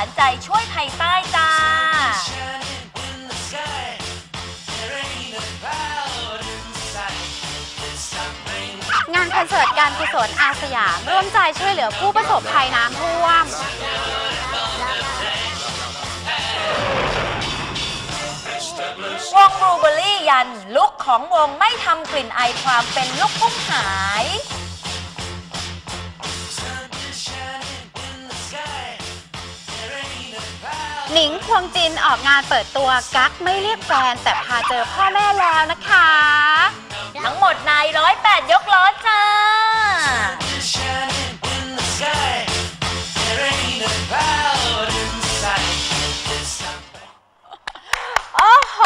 านใจช่วยภัยใต้จ้า งานคอนเสิร์ตการกุศลอาสยาม ร่วมใจช่วยเหลือผู้ประสบภัยน้ำท่วม วงบลูเบอรี่ยันลุกของวงไม่ทำกลิ่นไอความเป็นลูกทุ่งหาย หนิงควงจินออกงานเปิดตัวกั๊กไม่เรียกแฟน แต่พาเจอพ่อแม่แล้วนะคะ ทั้งหมดนายร้อยแปดยกล้อจ้า โอ้โห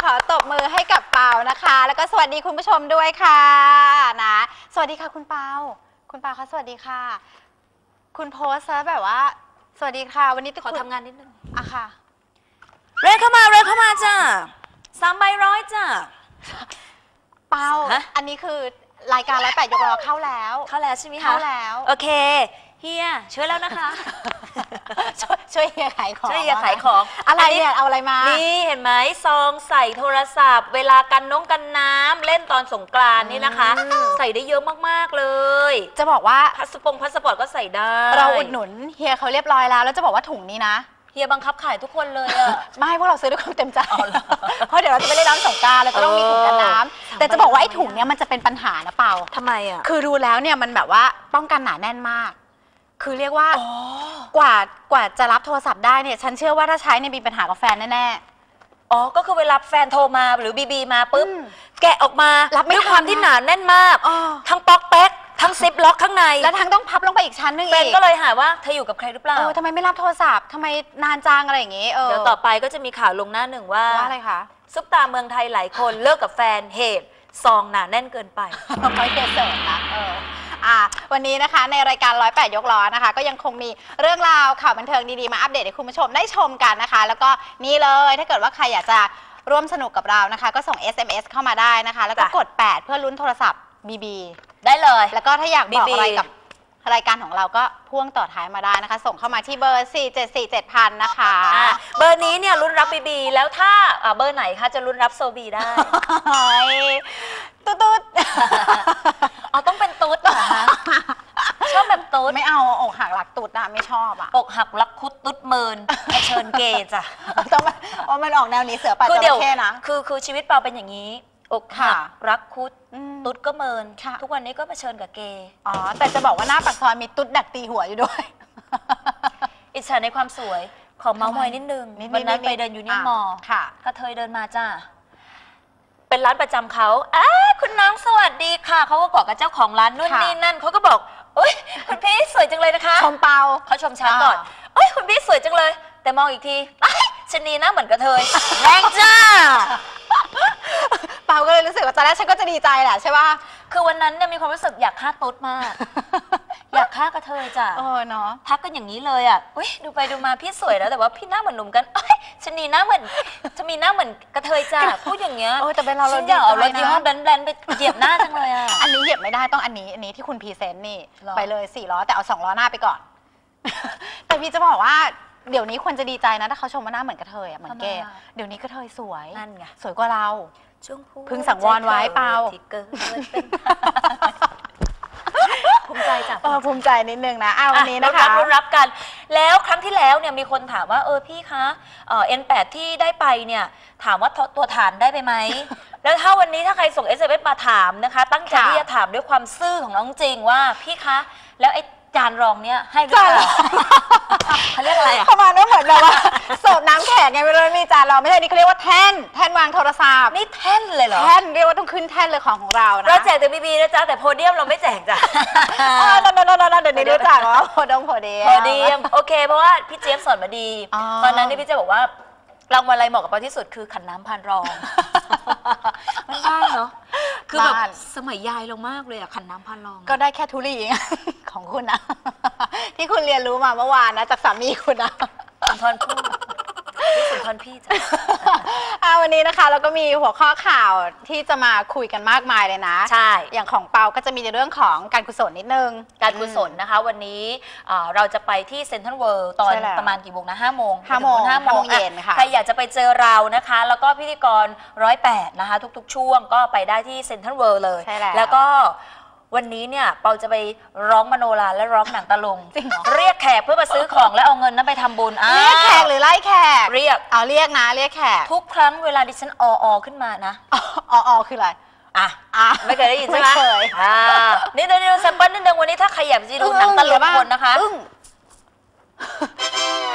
ขอตบมือให้กับเปานะคะ แล้วก็สวัสดีคุณผู้ชมด้วยค่ะนะ สวัสดีค่ะคุณเปา คุณเปาคะสวัสดีค่ะ คุณโพสต์ซะแบบว่า สวัสดีค่ะ วันนี้ขอทำงานนิดนึงอะค่ะ เรียกเข้ามาเรียกเข้ามาจ้าสามใบร้อยจ้า เปาฮะ อันนี้คือรายการร้อยแปดยกล้อเข้าแล้ว เข้าแล้วใช่ไหมคะเข้าแล้ว โอเค เฮียช่วยแล้วนะคะ ช่วยช่วยเฮียขายของช่วยเฮียขายของอะไรเนี่ยเอาอะไรมา นี่เห็นไหมซองใส่โทรศัพท์ เวลากันน้องกันน้ำเล่นตอนสงกรานต์นี่นะคะอืมใส่ได้เยอะมากๆเลย จะบอกว่าพาสปงพาสปอร์ตก็ใส่ได้ เราอุดหนุนเฮียเขาเรียบร้อยแล้วแล้วจะบอกว่าถุงนี้นะเฮียบังคับขายทุกคนเลยอะไม่พวกเราซื้อด้วยความเต็มใจอ๋อเหรอเพราะเดี๋ยวเราจะไปเล่นน้ำสงกรารเราจะต้องมีถุงกันน้ำแต่จะบอกว่าไอ้ถุงเนี้ยมันจะเป็นปัญหานะเปาทำไมอะคือดูแล้วเนี่ยมันแบบว่าป้องกันหนาแน่นมาก คือเรียกว่าอ๋อกว่ากว่าจะรับโทรศัพท์ได้เนี่ย ฉันเชื่อว่าถ้าใช้เนี่ยมีปัญหากับแฟนแน่อ๋อ ก็คือเวลาแฟนโทรมาหรือบีบีมาปุ๊บอืมแกะออกมารับไม่ด้วยความทันที่นะหนาแน่นมากๆอ๋อทั้งป๊อกแป๊ก ทั้งซิปล็อกข้างใน แล้วทั้งต้องพับลงไปอีกชั้นหนึงแฟอีนกก็เลยหาว่าเธออยู่กับใครหรือเปล่าเออทำไมไม่รับโทรศัพท์ทำไมนานจังอะไรอย่างงี้เออเดี๋ยวต่อไปก็จะมีข่าวลงหน้าหนึ่งว่าว่าอะไรคะซุปตาเมืองไทยหลายคนเลิกกับแฟนเหตุซองหนาแน่นเกินไปเขาเกเสิร์ฟนะเออ อะวันนี้นะคะในรายการ 108 ยกล้อนะคะ ก็ยังคงมีเรื่องราวข่าวบันเทิงดีๆ มาอัปเดตให้คุณผู้ชมได้ชมกันนะคะ แล้วก็นี่เลยถ้าเกิดว่าใครอยากจะร่วมสนุกกับเรานะคะ ก็ส่ง SMS เข้ามาได้นะคะ แล้วก็จ้ะกด 8 เพื่อลุ้นโทรศัพท์ BB ได้เลย แล้วก็ถ้าอยากบอก BB อะไรกับรายการของเราก็พ่วงต่อท้ายมาได้นะคะ ส่งเข้ามาที่เบอร์ 4747000นะคะ อะเบอร์นี้เนี่ยรุ่นรับบีบีแล้วถ้าอะเบอร์ไหนคะจะรุ่นรับโซบีได้ เฮ้ยตุ๊ดตุ๊ดอ๋อต้องเป็น ตุ๊ดเหรอคะชอบแบบตุ๊ดไม่เอาอกหักหลักตุ๊ดอะไม่ชอบอะอกหักรักคุดตุ๊ดเมินไปเชิญเกย์จ้ะต้องมาว่ามันออกแนวหนี้เสือป่าจคือระเดี๋ยวเข้นะคือคือชีวิตเปาเป็นอย่างนี้ อกหักค่ะรักคุดอืมตุ๊ดก็เมินค่ะทุกวันนี้ก็มาเชิญกับเกย์อ๋อแต่จะบอกว่าหน้าปากซอยมีตุ๊ดดักตีหัวอยู่ด้วย อิจฉาในความสวยขอเมาส์มอยนิดนึงนิดๆวันนั้นนิดๆไปเดินยูเนียนอะมอลล์ค่ะกระเทยเดินมาจ้าเป็นร้านประจำเขาอ้า คุณน้องสวัสดีค่ะ เขาก็บอกกับเจ้าของร้านนู่นค่ะ นี่นั่นเขาก็บอกเอ้ยคุณพี่สวยจังเลยนะคะชมเปา เขาชมช้าก่อนอ่าเอ้ยคุณพี่สวยจังเลย แต่มองอีกทีไอ้ายชะนีหน้าเหมือนกระเทยแรงจ้า เปาก็เลยรู้สึกว่าตอนแรกฉันก็จะดีใจแหละใช่ป่ะ คือวันนั้นเนี่ยมีความรู้สึกอยากฆ่าตุ๊ดมาก อยากฆ่ากระเทยจ้ะเออเนาะทักกันอย่างนี้เลยอะอุ้ยดูไปดูมาพี่สวยแล้วแต่ว่าพี่หน้าเหมือนหนุ่มกันเอ้ยชะนีหน้าเหมือนจะมีหน้าเหมือนกระเทยจ้ะพูดอย่างเงี้ยเออแต่เป็นเราเราฉันอยากเอารถดีใจนะยี่ห้อแบรนด์แบรนด์ไปเหยียบหน้าจังเลยอะอันนี้เหยียบไม่ได้ต้องอันนี้อันนี้ที่คุณพรีเซนต์นี่หรอไปเลยสี่ล้อแต่เอาสองล้อหน้าไปก่อน แต่พี่จะบอกว่าเดี๋ยวนี้ควรจะดีใจนะถ้าเขาชมว่าหน้าเหมือนกระเทยอะเหมือนเกย์อะเดี๋ยวนี้กระเทยสวยนั่นไงสวยกว่าเราช่วงพูดพึงสังวรไว้เปล่าที่เกิดเป็น ภูมิใจจ้ะเออภูมิใจนิดนึงนะอ้าววันนี้นะอ่คะ รุ่นรับรุ่นรับกัน แล้วครั้งที่แล้วเนี่ยมีคนถามว่าเออพี่คะเอ่อ N8 ที่ได้ไปเนี่ยถามว่าตัวตัวฐานได้ไปไหม แล้วถ้าวันนี้ถ้าใครส่ง SMS มาถามนะคะ ตั้งใจค่ะที่จะถามด้วยความซื่อของน้องจริงว่าพี่คะ แล้วไอ้จานรองเนี่ยให้หรือเปล่าจานรอง เขาเรียกอะไรอะ ประมาณว่าเหมือนแบบว่า เสิร์ฟน้ำแข็งไงไม่รู้มีจานเราไม่ใช่นี่เขาเรียกว่าแท่นแท่นวางโทรศัพท์นี่แท่นเลยเหรอ แท่นเรียกว่าต้องขึ้นแท่นเลยของของเรานะเราแจกแต่บีบีนะจ๊ะแต่โพเดียมเราไม่แจกจ้ะอ๋อโนโนโนโนโนเดี๋ยวนี้รู้จักว่าโพดงโพเดียมโพเดียมโอเค เพราะว่าพี่เจี๊ยบสอนมาดีอ๋อตอนนั้นนี่พี่เจี๊ยบบอกว่ารางวัลอะไรเหมาะกับเราที่สุดคือขันน้ำพานรองมันได้เนาะคือแบบบ้านสมัยยายเรามากเลยอะขันน้ำพานรอง ก็ได้แค่ทุลีเองของคุณนะที่คุณเรียนรู้มาเมื่อวานนะจากสามีคุณนะคุณพรพูด ท่อนพี่จ้ะ อ่าวันนี้นะคะเราก็มีหัวข้อข่าวที่จะมาคุยกันมากมายเลยนะ ใช่ อย่างของเปาก็จะมีในเรื่องของการกุศลนิดนึง การกุศลนะคะ วันนี้เอ่อเราจะไปที่เซ็นทรัลเวิลด์ตอนใช่แล้วประมาณกี่โมงนะห้าโมงห้าโมงห้าห้าโมโมงงเย็นค่ะใครอยากจะไปเจอเรานะคะ แล้วก็พิธีกรร้อยแปดนะคะ ทุกๆ ช่วงก็ไปได้ที่เซ็นทรัลเวิลด์เลยใช่แล้ว แล้วก็ วันนี้เนี่ยเปาจะไปร้องมโนราและร้องหนังตะลุงจริงเหรอ เรียกแขกเพื่อมาซื้อของและเอาเงินนั้นไปทำบุญอ้าวเรียกแขกหรือไล่แขกเรียก เอาเรียกนะเรียกแขกทุกครั้งเวลาดิฉันอออขึ้นมานะอ๋ออ๋อคืออะไรอะอะ ไม่เคยได้ยินใช่ไหมไม่เคย อ่านี่เดี๋ยวดูแซมเปิลนิดนึงวันนี้ถ้าใครอยากจะดูหนังตะลุงคนนะคะอึ้ง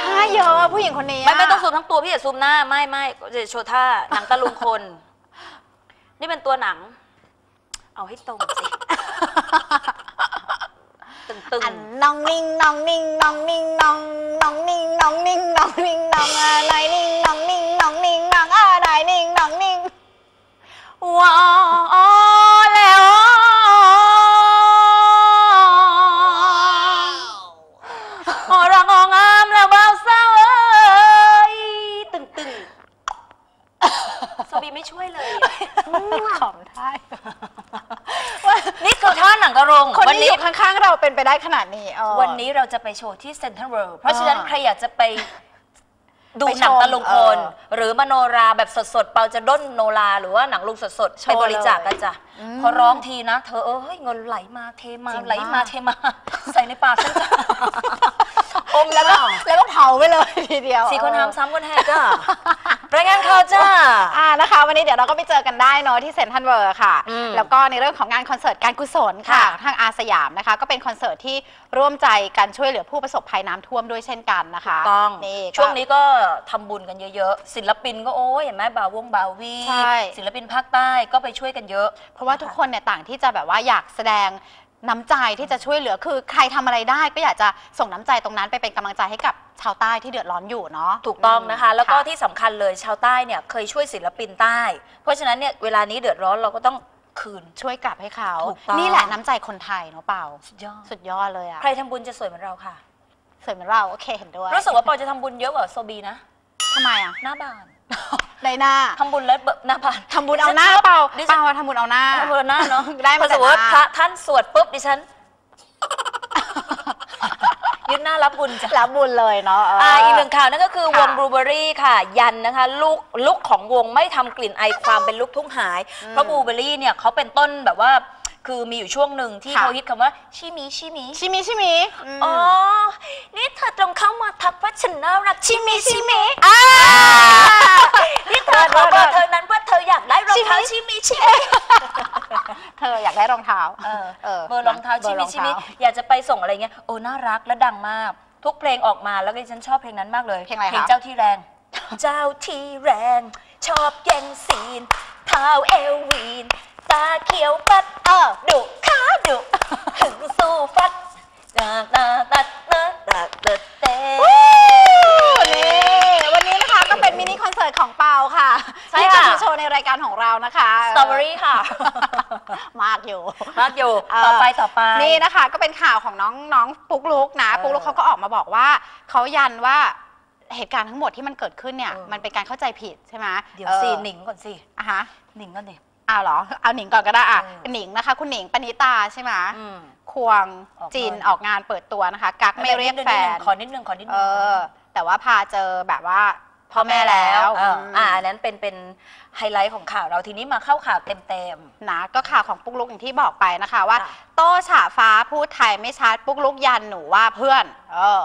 ท่าเยอะอะผู้หญิงคนนี้ะไม่ไม่ต้องซูมทั้งตัวพี่อย่าซูมหน้าไม่ไม่จะโชว์ท่าหนังตะลุงคน นี่เป็นตัวหนัง เอาให้ตรงสิ ตึงตึงอันน้อง กระรงคนวันที่อนี้ยู่ข้างๆเราเป็นไปได้ขนาดนี้เออ วันนี้เราจะไปโชว์ที่เซ็นทรัลเวิลด์เพราะฉะนั้นอ่าใครอยากจะไปดูไปชมหนังตะลุงพลเออหรือมโนราแบบสดๆ เปาจะด้นโนราหรือว่าหนังลุงสดๆโชไปว์บริจาคกันจ้ะอืมพอร้องทีนะ เธอเอ้ยเงินไหลมาเทมาจริงไหลมาปะเทมา ใส่ในปากฉันจ้ะ อมแล้วก็แล้วก็เผาไปเลยทีเดียวสี่คนหามซ้ำคนแหกจ้ะรายงานข่าวจ้าอ่านะคะ วันนี้เดี๋ยวเราก็ไปเจอกันได้เนอะที่เซนทรัลเวิร์ค่ะอืมแล้วก็ในเรื่องของงานคอนเสิร์ตการกุศลค่ะค่ะ ทางอาสยามนะคะ ก็เป็นคอนเสิร์ตที่ร่วมใจกันช่วยเหลือผู้ประสบภัยน้ำท่วมด้วยเช่นกันนะคะต้องนี่ก็ช่วงนี้ก็ทำบุญกันเยอะๆศิลปินก็โอ้ยเห็นไหมบาวงบาวีใช่ศิลปินภาคใต้ก็ไปช่วยกันเยอะ เพราะว่าทุกคนเนี่ยต่างที่จะแบบว่าอยากแสดง น้ำใจที่จะช่วยเหลือคือใครทำอะไรได้ก็อยากจะส่งน้ำใจตรงนั้นไปเป็นกำลังใจให้กับชาวใต้ที่เดือดร้อนอยู่เนาะถูกต้องนะคะมแล้วก็ที่สำคัญเลยชาวใต้เนี่ยเคยช่วยศิลปินใต้ เพราะฉะนั้นเนี่ยเวลานี้เดือดร้อนเราก็ต้องคืน ช่วยกลับให้เขา ถูกต้อง นี่แหละน้ำใจคนไทยเนาะเปล่า สุดยอดสุดยอดเลยอะใครทำบุญจะสวยเหมือนเราค่ะ สวยเหมือนเราโอเคเห็นด้วยรู้สึกว่าปอจะทำบุญเยอะกว่าโซบีนะทำไมอะหน้าบาน ในหน้าทำบุญแล้วเบิกหน้าบานทำบุญเอาหน้าเปล่าดิฉันเปล่าอะทำบุญเอาหน้าทำบุญหน้าเนาะได้มาพอสมมติว่าแต่หน้าพระท่านสวดปุ๊บดิฉันยืนหน้ารับบุญจ้ะรับบุญเลยเนาะเอ่าอีกหนึ่งข่าวนั่นก็คือค่ะวงบลูเบอรี่ค่ะ ยันนะคะลูกลุกของวงไม่ทำกลิ่นไอความเป็นลูกทุ่งหายอืมเพราะบลูเบอรี่เนี่ยเขาเป็นต้นแบบว่าคือมีอยู่ช่วงหนึ่งที่ค่ะเขาฮิตคำว่าชิมิชิมิชิมิชิมิมอ๋อ นี่เธอตรงเข้ามาทักว่าฉันน่ารักชิมิชิมิอ่า ได้รองเท้าเออเออเบอร์รองเท้าเบอชิร์รมิองชิมิเท้าอยากจะไปส่งอะไรเงี้ยโอ้น่ารักและดังมาก ทุกเพลงออกมาแล้วก็ดิฉันชอบเพลงนั้นมากเลยเพลงอะไรคะเพลงเจ้าที่แรง เจ้าที่แรง ชอบแย่งซีนเท้าเอลวีน ตาเขียวปัดเออดุขาดุหึงสู้ฟัดตาตาตาตาตาตาเต้ นี่วันนี้นะคะก็เป็นมินิคอนเสิร์ตของเปาค่ะ ใช่ ที่จะ ค่ะ มาโชว์ใน รายการของเรานะคะสตรอเบอรี่ค่ะ มากอยู่ มากอยู่เออต่อไปต่อไป นี่นะคะก็เป็นข่าวของน้องน้องปุ๊กลุกนะเออปุ๊กลุกเขาก็ออกมาบอกว่าเขายันว่าเหตุการณ์ทั้งหมดที่มันเกิดขึ้นเนี่ยเออมันเป็นการเข้าใจผิดใช่ไหมเดี๋ยวออสิหนิงก่อนสิอะฮะหนิงก่อนดิอ้าวเหรอ เอาหนิงก่อนก็ได้อะเออหนิงนะคะ คุณหนิงปณิตาใช่ไหมอืมควงออกจินงานออกงานเปิดตัวนะคะ กักไม่เรียกแฟนขอนิดนึงขอนิดนึงเออแต่ว่าพาเจอแบบว่า พ่อแม่แล้วอือ่ามอ่าอันนั้นเป็นเป็นไฮไลท์ของข่าวเราทีนี้มาเข้าข่าวเต็มนะก็ข่าวของปุ๊กลุกอย่างที่บอกไปนะคะว่า ค่ะ โต้ฉะฟ้าพูดไทยไม่ชัดปุ๊กลุกยันหนูว่าเพื่อน เออ